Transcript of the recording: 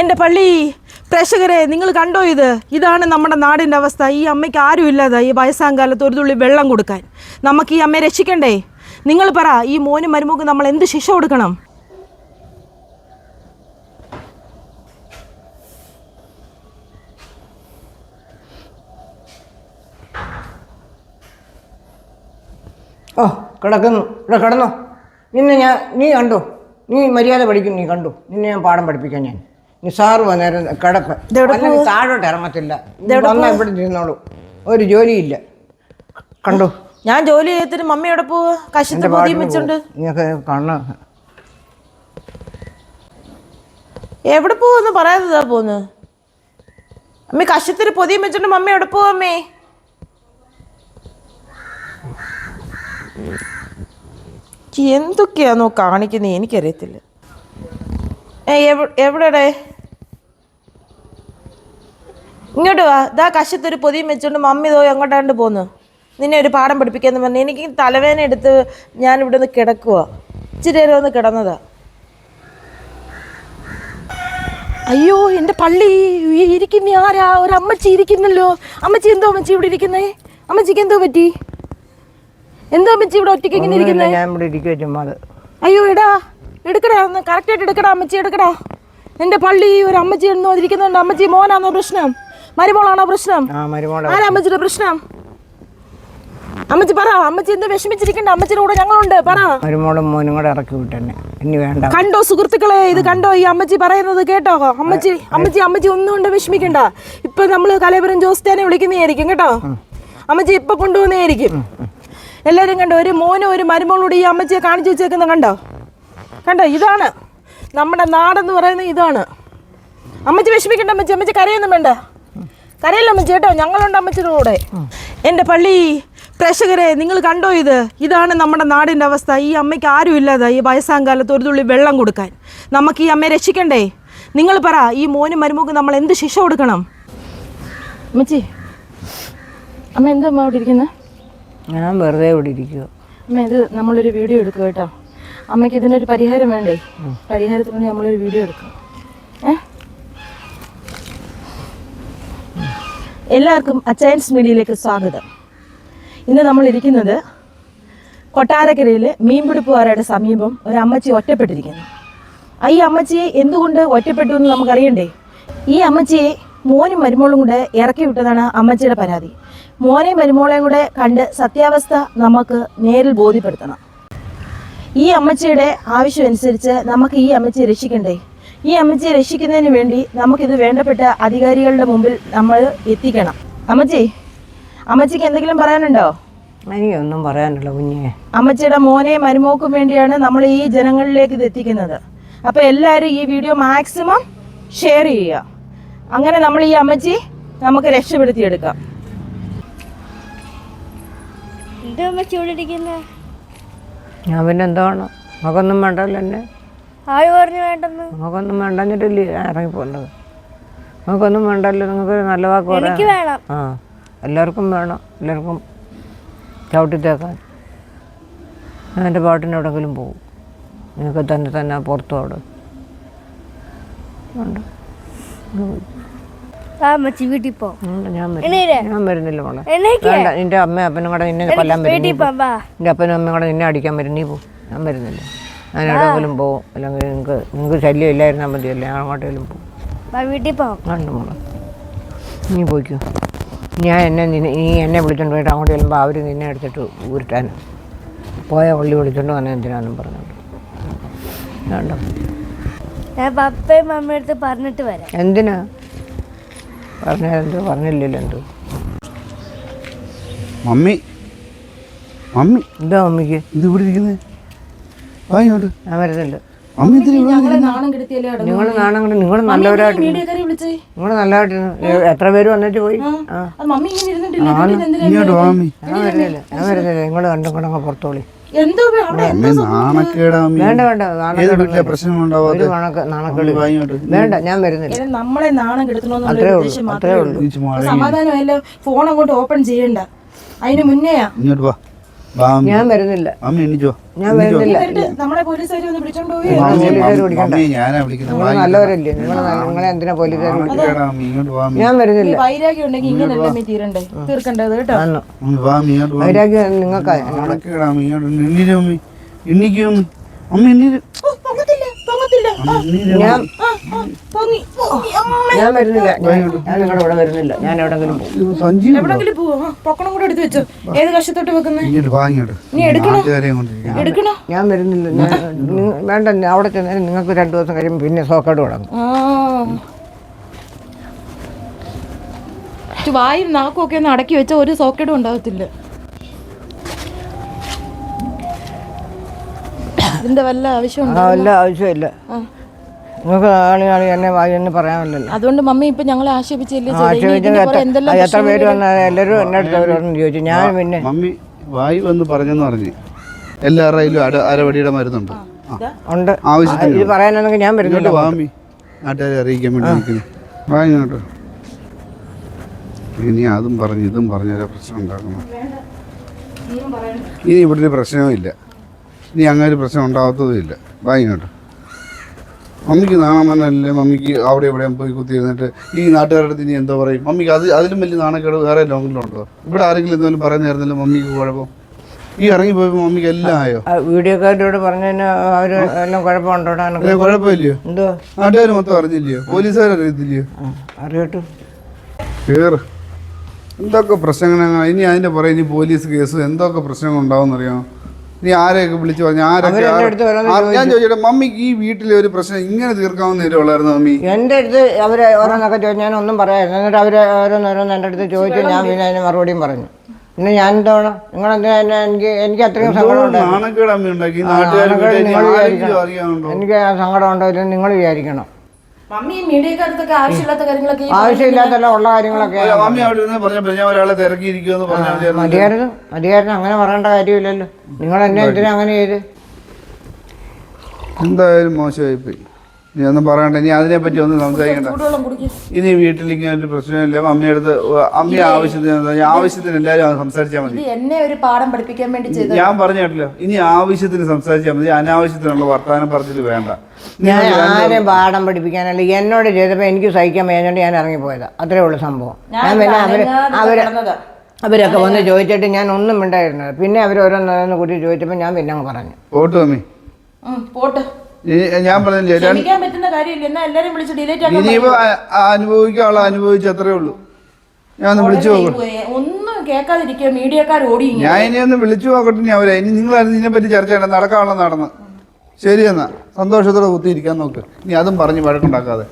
എന്റെ പള്ളി പ്രേക്ഷകരെ നിങ്ങൾ കണ്ടോ ഇത്? ഇതാണ് നമ്മുടെ നാടിന്റെ അവസ്ഥ. ഈ അമ്മയ്ക്ക് ആരും ഇല്ലാതെ ഈ വയസ്സാം കാലത്ത് ഒരു തുള്ളി വെള്ളം കൊടുക്കാൻ. നമുക്ക് ഈ അമ്മയെ രക്ഷിക്കണ്ടേ? നിങ്ങൾ പറ ഈ മോനും മരുമോക്ക് നമ്മൾ എന്ത് ശിക്ഷ കൊടുക്കണം? ഓ കിടക്കുന്നു. ഇവിടെ കിടന്നോ. നിന്നെ ഞാൻ നീ കണ്ടു? നീ മര്യാദ പഠിക്കും നീ കണ്ടു? നിന്നെ ഞാൻ പാഠം പഠിപ്പിക്കാൻ ഞാൻ. നിസാറ് വന്നേരം കിടപ്പ് അല്ലെങ്കിൽ താഴോട്ട് ഇറങ്ങത്തില്ല. വന്നാൽ ഇവിടെ നിന്നോളൂ ഒരു ജോലിയില്ല. കണ്ടു? ഞാൻ ജോലി കശത്ത് പൊതിയും വെച്ചോണ്ട്. നിങ്ങൾക്ക് കണ്ണ്. എവിടെ പോവെന്ന് പറയാതാ പോന്ന് അമ്മ കശത്തിന് പൊതിയും വെച്ചോണ്ട് മമ്മി എവിടെ പോവും അമ്മേ? ഈ എന്തൊക്കെയാന്നോ കാണിക്കുന്നത് എനിക്കറിയത്തില്ല. എവിടെടേ? ഇങ്ങോട്ട് വാ. ഇതാ കശത്തൊരു പൊതിയും വെച്ചോണ്ട് മമ്മി ഇതോ എങ്ങോട്ടാണ്ട് പോന്നു? നിന്നെ ഒരു പാഠം പഠിപ്പിക്കാന്ന് പറഞ്ഞു. എനിക്ക് തലവേദന എടുത്ത് ഞാൻ ഇവിടെ നിന്ന് കിടക്കുക ഇച്ചിരി നേരം ഒന്ന് കിടന്നതാ. അയ്യോ എന്റെ പള്ളി ഇരിക്കുന്ന ആരാ? ഒരു അമ്മച്ചി ഇരിക്കുന്നല്ലോ. അമ്മച്ചി എന്തോ അമ്മച്ചി ഇവിടെ ഇരിക്കുന്നേ? അമ്മച്ചിക്ക് എന്തോ പറ്റി? എന്തോ അമ്മച്ചി ഇവിടെ ഒറ്റയ്ക്ക് ഇങ്ങനെ ഇരിക്കുന്നേ? അയ്യോ എടാ. എടുക്കടാ ഒന്ന് കറക്റ്റായിട്ട് എടുക്കടാ അമ്മച്ചി എടുക്കടാ. എന്റെ പള്ളി ഒരു അമ്മച്ചി എന്നോ ഇരിക്കുന്നുണ്ട് അമ്മച്ചി മോനാണോ പ്രശ്നം? മരുമോളാണോ പ്രശ്നം? ആരാ അമ്മച്ചിയുടെ പ്രശ്നം? അമ്മച്ചി പറ. അമ്മച്ചി എന്ത് വിഷമിച്ചിരിക്കണ്ട. അമ്മച്ചിയുടെ കൂടെ ഞങ്ങളുണ്ട്. പറ. മരുമോളും മോനും കൂടെ ഇറക്കി വിട്ടെന്നെ. ഇനി വേണ്ട. കണ്ടോ സുഹൃത്തുക്കളെ ഇത് കണ്ടോ ഈ അമ്മച്ചി പറയുന്നത് കേട്ടോ? അമ്മച്ചി അമ്മച്ചി അമ്മച്ചി ഒന്നും കൊണ്ട് വിഷമിക്കണ്ട. ഇപ്പൊ നമ്മൾ കലേപുരം ജോസ്റ്റാനെ വിളിക്കുന്നതായിരിക്കും കേട്ടോ. അമ്മച്ചി ഇപ്പൊ കൊണ്ടുപോകുന്നതായിരിക്കും എല്ലാരും കണ്ടോ ഒരു മോനും ഒരു മരുമോളൂടെ ഈ അമ്മച്ചിയെ കാണിച്ചു വെച്ചേക്കുന്ന കണ്ടോ? കണ്ടോ ഇതാണ്. നമ്മുടെ നാടെന്ന് പറയുന്നത് ഇതാണ്. അമ്മച്ചി വിഷമിക്കണ്ട അമ്മച്ചി അമ്മച്ചി കരയൊന്നും വേണ്ട. കരയല്ല അമ്മച്ചി കേട്ടോ ഞങ്ങളുണ്ട് അമ്മച്ചിയുടെ കൂടെ. എന്റെ പള്ളി പ്രേക്ഷകരെ നിങ്ങൾ കണ്ടോ ഇത്? ഇതാണ് നമ്മുടെ നാടിന്റെ അവസ്ഥ. ഈ അമ്മയ്ക്ക് ആരും ഇല്ലാതെ ഈ വയസ്സാം കാലത്ത് ഒരു തുള്ളി വെള്ളം കൊടുക്കാൻ. നമുക്ക് ഈ അമ്മയെ രക്ഷിക്കണ്ടേ? നിങ്ങൾ പറ ഈ മോനും മരുമോക്ക് നമ്മൾ എന്ത് ശിക്ഷ കൊടുക്കണം? അമ്മച്ചി അമ്മ എന്താ അമ്മ അവിടെ ഇരിക്കുന്നത് ഞാൻ വെറുതെ ഇവിടെ ഇരിക്കുക അമ്മ ഇത് നമ്മളൊരു വീഡിയോ എടുക്കുക കേട്ടോ. അമ്മയ്ക്ക് ഇതിനൊരു പരിഹാരം വേണ്ടേ? പരിഹാരത്തിന് വേണ്ടി നമ്മളൊരു വീഡിയോ എടുക്കാം. എല്ലാവർക്കും അച്ചയൻസ് മീഡിയയിലേക്ക് സ്വാഗതം. ഇന്ന് നമ്മൾ ഇരിക്കുന്നത് കൊട്ടാരക്കരയിൽ മീൻപിടിപ്പുകാരുടെ സമീപം ഒരു അമ്മച്ചി ഒറ്റപ്പെട്ടിരിക്കുന്നു. ഈ അമ്മച്ചിയെ എന്തുകൊണ്ട് ഒറ്റപ്പെട്ടു എന്ന് നമുക്കറിയണ്ടേ? ഈ അമ്മച്ചിയെ മോനും മരുമോളും കൂടെ ഇറക്കി വിട്ടതാണ് അമ്മച്ചിയുടെ പരാതി. മോനെയും മരുമോളെയും കൂടെ കണ്ട് സത്യാവസ്ഥ നമുക്ക് നേരിൽ ബോധ്യപ്പെടുത്തണം. ഈ അമ്മച്ചിയുടെ ആവശ്യം അനുസരിച്ച് നമുക്ക് ഈ അമ്മച്ചിയെ രക്ഷിക്കണ്ടേ? ഈ അമ്മച്ചിയെ രക്ഷിക്കുന്നതിന് വേണ്ടി നമുക്കിത് വേണ്ടപ്പെട്ട അധികാരികളുടെ മുമ്പിൽ നമ്മൾ എത്തിക്കണം. അമ്മച്ചി അമ്മച്ചിക്ക് എന്തെങ്കിലും പറയാനുണ്ടോ? എനിക്കൊന്നും പറയാനില്ല കുഞ്ഞെ. അമ്മച്ചിയുടെ മോനെയും മരുമോക്കും വേണ്ടിയാണ് നമ്മൾ ഈ ജനങ്ങളിലേക്ക് ഇത് എത്തിക്കുന്നത്. അപ്പോൾ എല്ലാവരും ഈ വീഡിയോ മാക്സിമം ഷെയർ ചെയ്യുക. അങ്ങനെ നമ്മൾ ഈ അമ്മച്ചി നമുക്ക് രക്ഷപ്പെടുത്തിയെടുക്കാം. എന്താ അമ്മച്ചി ഇവിടെ ഇരിക്കുന്നേ? ഞാൻ പിന്നെ എന്താണ്? നമുക്കൊന്നും വേണ്ടല്ലോ എന്നെ. ആര് പറഞ്ഞു വേണ്ടെന്ന്? നമുക്കൊന്നും വേണ്ടഞ്ഞിട്ടില്ലേ ഞാൻ ഇറങ്ങിപ്പോണ്ടത് നമുക്കൊന്നും വേണ്ടല്ലോ നിങ്ങൾക്ക് നല്ല വാക്ക് എനിക്ക് പറയാം വേണം. ആ എല്ലാവർക്കും വേണം. എല്ലാവർക്കും ചവിട്ടിത്തേക്കാൻ ഞാൻ എന്റെ പാട്ടിന് എവിടെയെങ്കിലും പോകും. നിങ്ങൾക്ക് തന്നെ തന്നെ പുറത്തു അവിടെ. ഉണ്ട്. അമ്മച്ചി വീട്ടിൽ പോ. ഞാൻ വരുന്നില്ല മോളെ. വേണ്ട നിന്റെ അമ്മയും അപ്പനും കൂടെ നിന്നെ കൊല്ലാൻ വരും. നിന്റെ അപ്പനും അമ്മയും കൂടെ നിന്നെ അടിക്കാൻ വരും. നീ പോ. ഞാൻ വരുന്നില്ല. ഞാൻ എവിടെയെങ്കിലും പോവും. അല്ലെങ്കിൽ നിങ്ങൾക്ക് നിങ്ങൾക്ക് ശല്യം ഇല്ലായിരുന്നാൽ മതിയല്ലേ? ഞാൻ അങ്ങോട്ടെങ്കിലും പോകും വീട്ടിൽ പോവാം കണ്ടു മോളെ. നീ പോയിക്കോ. ഞാൻ എന്നെ നീ എന്നെ വിളിച്ചോണ്ട് പോയിട്ട് അങ്ങോട്ട് ചെല്ലുമ്പോൾ അവർ നിന്നെ എടുത്തിട്ട് ഊരിട്ടാൻ പോയ പള്ളി വിളിച്ചോണ്ട് വന്നെ എന്തിനാന്നും പറഞ്ഞോണ്ട്. ഞാൻ പപ്പയും മമ്മിയുടെ അടുത്ത് പറഞ്ഞിട്ട് വരാം. എന്തിനാ? പറഞ്ഞെന്തോ പറഞ്ഞില്ലല്ലോ എന്തോ. Mummy mummy. എന്താ മമ്മിക്ക്? ഇത് ഇവിടെ ഇരിക്കുന്നത് വാ ഇങ്ങോട്ട്. ഞാൻ മമ്മി ഇവിടെ ഞങ്ങളെ നാണം കെടുത്തിയല്ലേ നിങ്ങൾ നിങ്ങൾ നല്ലവരായിട്ട് നിങ്ങൾ നല്ലതായിട്ട് എത്ര പേര് വന്നിട്ട് പോയി? ആ ഇങ്ങോട്ട് വാ മമ്മി. ഞാൻ വരുന്നില്ല ഞാൻ വരുന്നില്ല. നിങ്ങൾ രണ്ടും കൂടെ അങ്ങ് പുറത്തോളി. എന്തോ അവിടെ മമ്മി നാണക്കേടാ വേണ്ട വേണ്ട ഏത് പ്രശ്നം ഉണ്ടാവാതെ ഒരു നാണക്കേട്. വേണ്ട ഞാൻ വരുന്നില്ല. നമ്മളെ നാണം കെടുത്തണമെന്നുള്ള സമാധാനമല്ല ഫോൺ അങ്ങോട്ട് ഓപ്പൺ ചെയ്യണ്ട. അതിന് മുന്നേയാ. ഇങ്ങോട്ട് വാ. ഞാൻ വരുന്നില്ല. ഞാൻ വരുന്നില്ല. ഞാനാ വിളിക്കുന്നത്. നിങ്ങൾ നല്ലവരല്ലേ? നിങ്ങൾ നിങ്ങളെ എന്തിനാ പോലീസുകാർ. ഞാൻ വരുന്നില്ല. വൈരാഗ്യം നിങ്ങൾക്ക്. ഞാൻ ഞാൻ വരുന്നില്ല. ഞാൻ ഞാൻ നിങ്ങളുടെ ഇവിടെ വരുന്നില്ല. ഞാൻ എവിടെങ്കിലും പോകും. എവിടെങ്കിലും പോവോ? പൊക്കണം കൂടെ എടുത്ത് വെച്ചോ. ഏത് കഷത്തോട്ട് വെക്കുന്നേ? നീ എടുക്കണോ? എടുക്കണോ? ഞാൻ വരുന്നില്ല. ഞാൻ വേണ്ട അവിടെ ചെന്നാലും നിങ്ങൾക്ക് രണ്ടു ദിവസം കഴിയുമ്പോൾ പിന്നെ സോക്കേട് തുടങ്ങും. വായും നാക്കും ഒക്കെ ഒന്ന് അടക്കി വെച്ചാൽ ഒരു സോക്കേടും ഉണ്ടാകത്തില്ല ഇതിന്റെ വല്ല ആവശ്യമുണ്ടോ? വല്ല ആവശ്യമില്ല. ആ. നിങ്ങൾക്ക് ആളി ആളി എന്നെ വായി എന്ന് പറയാമല്ലോ അതുകൊണ്ട് മമ്മി ഇപ്പൊ ഞങ്ങളെ ആക്ഷേപിച്ചില്ലേ? എത്ര പേര് വന്നാൽ എല്ലാവരും എന്നെ അടുത്ത് അവരോടൊന്ന് ചോദിച്ചു. ഞാൻ പിന്നെ മമ്മി വായു വന്ന് പറഞ്ഞെന്ന് പറഞ്ഞു. എല്ലാവരുടെ കയ്യിലും അര അരവടിയുടെ മരുന്നുണ്ട്. ഉണ്ട്. ആവശ്യത്തിന് ഇത് പറയാനാണെങ്കിൽ ഞാൻ വരുന്നുണ്ട് ഇങ്ങോട്ട് വാ അമ്മി നാട്ടുകാരെ അറിയിക്കാൻ വേണ്ടി നിൽക്കുന്നു. വാ ഇങ്ങോട്ട്. ഇനി അതും പറഞ്ഞ് ഇതും പറഞ്ഞ പ്രശ്നം ഉണ്ടാക്കണം ഇനി ഇവിടെ ഒരു പ്രശ്നവും ഇല്ല ഇനി അങ്ങനെ ഒരു പ്രശ്നം ഉണ്ടാകത്തതുമില്ല വാ ഇങ്ങോട്ട്. മമ്മിക്ക് നാണമനല്ലേ മമ്മിക്ക് അവിടെ എവിടെയും പോയി കുത്തിയിരുന്നിട്ട് ഈ നാട്ടുകാരുടെ അടുത്ത് ഇനി എന്തോ പറയും? മമ്മിക്ക് അത് അതിലും വലിയ നാണക്കേട് വേറെ ലോങ്ങിലുണ്ടോ ഇവിടെ ആരെങ്കിലും എന്തെങ്കിലും പറയുന്നായിരുന്നല്ലോ മമ്മിക്ക് കുഴപ്പം? ഈ ഇറങ്ങി പോയപ്പോ മമ്മിക്ക് എല്ലാം ആയോ? വീഡിയോ വീഡിയോക്കാരോട് പറഞ്ഞതിന് അവർ എല്ലാം കുഴപ്പമില്ലയോ? എന്തോ? നാട്ടുകാർ മൊത്തം അറിഞ്ഞില്ലയോ? പോലീസുകാർ അറിയത്തില്ലയോ? ആ, അറിയട്ടു. കേറ്. എന്തൊക്കെ പ്രശ്നങ്ങൾ ഇനി അതിന്റെ പുറകെ ഇനി പോലീസ് കേസ് എന്തൊക്കെ പ്രശ്നങ്ങൾ ഉണ്ടാവും അറിയാമോ നീ ആരെയൊക്കെ വിളിച്ചു പറഞ്ഞു? ആരൊക്കെ ഞാൻ ചോദിച്ചോട്ടെ മമ്മിക്ക് ഈ വീട്ടിലെ ഒരു പ്രശ്നം ഇങ്ങനെ തീർക്കാവുന്ന ഉള്ളായിരുന്നു മമ്മി? എന്റെ അടുത്ത് അവർ ഓരോന്നൊക്കെ ചോദിച്ചു. ഞാൻ ഒന്നും പറയായിരുന്നു എന്നിട്ട് അവർ ഓരോന്നോരോന്ന് എന്റെ അടുത്ത് ചോദിച്ചു. ഞാൻ പിന്നെ അതിന് മറുപടിയും പറഞ്ഞു. പിന്നെ ഞാൻ എന്താണ് നിങ്ങൾ എന്തിനാ എനിക്ക് എനിക്ക് അത്രയും സങ്കടം ഉണ്ടായിരുന്നു. നാണക്കേട് അമ്മ ഉണ്ടാക്കി ആ, നാട്ടുകാർ നാണക്കേട് നിങ്ങൾ ആരെങ്കിലും എനിക്ക് സങ്കടം ഉണ്ടോ ഇല്ലെന്ന് നിങ്ങൾ വിചാരിക്കണം. മമ്മി മീഡിയക്കാരത്തൊക്കെ ആവശ്യമില്ലാത്ത കാര്യങ്ങളൊക്കെ ആവശ്യമില്ലാത്തല്ല ഉള്ള കാര്യങ്ങളൊക്കെ മമ്മി അവിടെ ഇരുന്ന് ഞാൻ ഒരാളെ തിരക്കിയിരിക്കുമെന്ന്. മതിയായിരുന്നു. മതിയായിരുന്നു. അങ്ങനെ പറയേണ്ട കാര്യമില്ലല്ലോ. നിങ്ങൾ എന്നെ എന്തിനാ അങ്ങനെ ചെയ്ത്? എന്തായാലും മോശമായി പോയി നീ ഒന്നും പറയണ്ട. ഇനി അതിനെ പറ്റി ഒന്നും സംസാരിക്കണ്ട. ഇനി വീട്ടിൽ ഇങ്ങനെ ഒരു പ്രശ്നമില്ല. അമ്മയടുത്ത് അമ്മ ആവശ്യത്തിന് ആവശ്യത്തിന് എല്ലാവരും സംസാരിച്ചാൽ മതി. ഇത് എന്നെ ഒരു പാഠം പഠിപ്പിക്കാൻ വേണ്ടി ചെയ്ത ഞാൻ പറഞ്ഞു കേട്ടില്ല. ഇനി ആവശ്യത്തിന് സംസാരിച്ചാൽ മതി. അനാവശ്യത്തിനുള്ള വർത്തമാനം പറഞ്ഞിട്ട് വേണ്ട. ഞാൻ ആരെ പാഠം പഠിപ്പിക്കാനല്ല. എന്നോട് ചെയ്തപ്പോൾ എനിക്ക് സഹിക്കാൻ വേണ്ടി ഞാൻ ഇറങ്ങിപ്പോയതാ. അത്രേ ഉള്ളൂ സംഭവം. ഞാൻ പിന്നെ അവർ അവർ അവരൊക്കെ വന്ന് ചോദിച്ചിട്ട് ഞാൻ ഒന്നും മിണ്ടായിരുന്നത് പിന്നെ അവർ ഓരോന്നോരോന്ന് കൂട്ടി ചോദിച്ചപ്പോൾ ഞാൻ പിന്നെ അങ്ങ് പറഞ്ഞു. പോട്ട് മമ്മി. പോട്ടെ. ഞാൻ പറഞ്ഞില്ലേ ദിലീപ് ക്ഷമിക്കാൻ പറ്റുന്ന കാര്യമില്ല. എന്നാ എല്ലാരും വിളിച്ച് ഡിലേറ്റ് ആക്കാൻ ഇനിയിപ്പോ ആ അനുഭവിക്കാനുള്ള അനുഭവിച്ച അത്രേ ഉള്ളൂ. ഞാൻ ഒന്ന് വിളിച്ചു നോക്കും. പോയി. ഒന്നും കേൾക്കാതിരിക്കുക മീഡിയക്കാർ ഓടി ഇങ്ങനെ. ഞാൻ ഇനി ഒന്ന് വിളിച്ചു നോക്കട്ടെ ഞാൻ അവരെ ഇനി നിങ്ങൾ ഇതിനെ പറ്റി ചർച്ച ചെയ്യണം നടക്കാനുള്ള നടന്ന്. ശരി എന്നാ. സന്തോഷത്തോടെ കുത്തിയിരിക്കാൻ നോക്ക്. ഇനി അതും പറഞ്ഞ് വഴക്കുണ്ടാക്കാതെ.